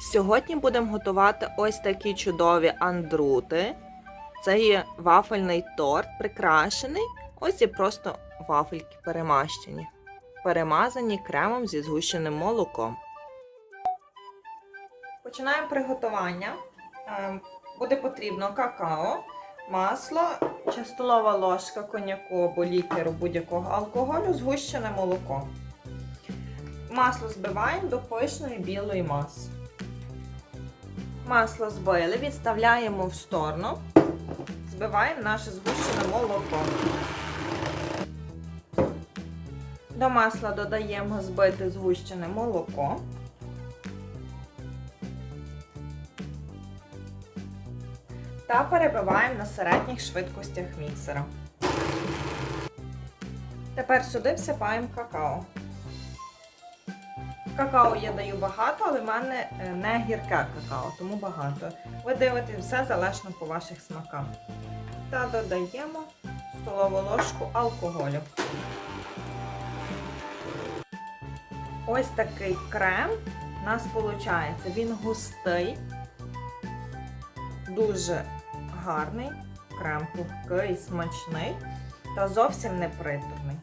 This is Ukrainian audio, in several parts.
Сьогодні будемо готувати ось такі чудові андрути. Це є вафельний торт, прикрашений. Ось і просто вафельки перемащені, перемазані кремом зі згущеним молоком. Починаємо приготування. Е, Буде потрібно какао, масло, чи столова ложка коньяку або лікеру будь-якого алкоголю, згущене молоко. Масло збиваємо до пишної білої маси. Масло збили, відставляємо в сторону, збиваємо наше згущене молоко. До масла додаємо збите згущене молоко. Та перебиваємо на середніх швидкостях міксера. Тепер сюди всипаємо какао. Какао я даю багато, але в мене е, не гірке какао, тому багато. Ви дивитесь все залежно по ваших смаках. Та додаємо столову ложку алкоголю. Ось такий крем у нас виходить. Він густий, дуже гарний, крем пухкий, смачний та зовсім не приторний.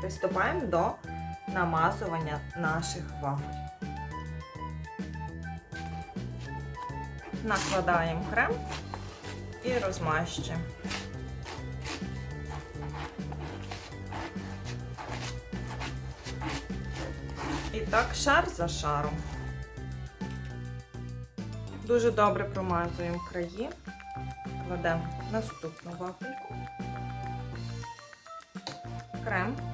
Приступаємо до намазування наших вафель. Накладаємо крем і розмащуємо. І так шар за шаром. Дуже добре промазуємо краї, кладемо наступну вафельку, крем.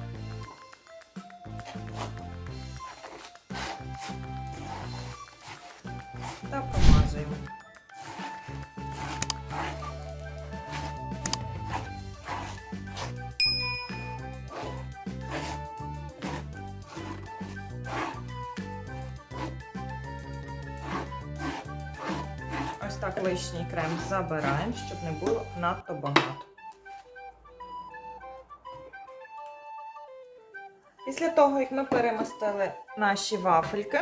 Та промазуємо. Ось так лишній крем забираємо, щоб не було надто багато. Після того, як ми перемастили наші вафельки,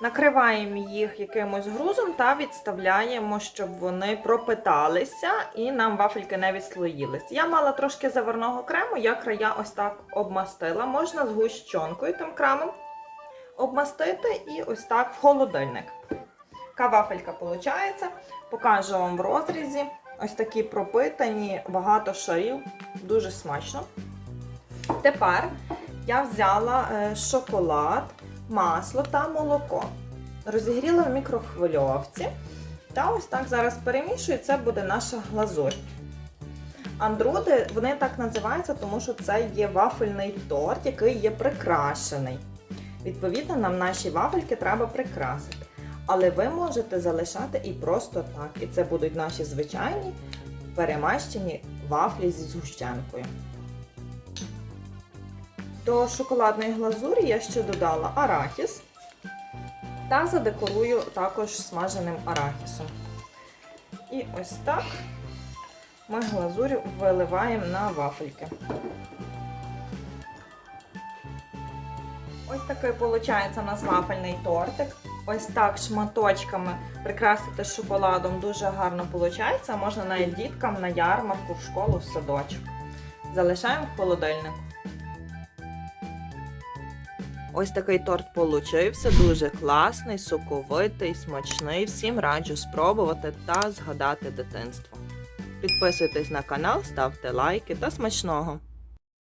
накриваємо їх якимось грузом та відставляємо, щоб вони пропиталися і нам вафельки не відслоїлись. Я мала трошки заварного крему, я края ось так обмастила. Можна з гущонкою тим кремом обмастити і ось так в холодильник. Така вафелька виходить. Покажу вам в розрізі. Ось такі пропитані, багато шарів, дуже смачно. Тепер я взяла е, шоколад, масло та молоко. Розігріла в мікрохвильовці. Та ось так зараз перемішую, це буде наша глазурь. Андруди, вони так називаються, тому що це є вафельний торт, який є прикрашений. Відповідно, нам наші вафельки треба прикрасити. Але ви можете залишати і просто так. І це будуть наші звичайні перемащені вафлі зі згущенкою. До шоколадної глазурі я ще додала арахіс та задекорую також смаженим арахісом. І ось так ми глазурю виливаємо на вафельки. Ось такий виходить у нас вафельний тортик. Ось так шматочками прикрасити шоколадом дуже гарно виходить. Можна навіть діткам на ярмарку, в школу, в садочок. Залишаємо в холодильнику. Ось такий торт получився, дуже класний, соковитий, смачний. Всім раджу спробувати та згадати дитинство. Підписуйтесь на канал, ставте лайки та смачного!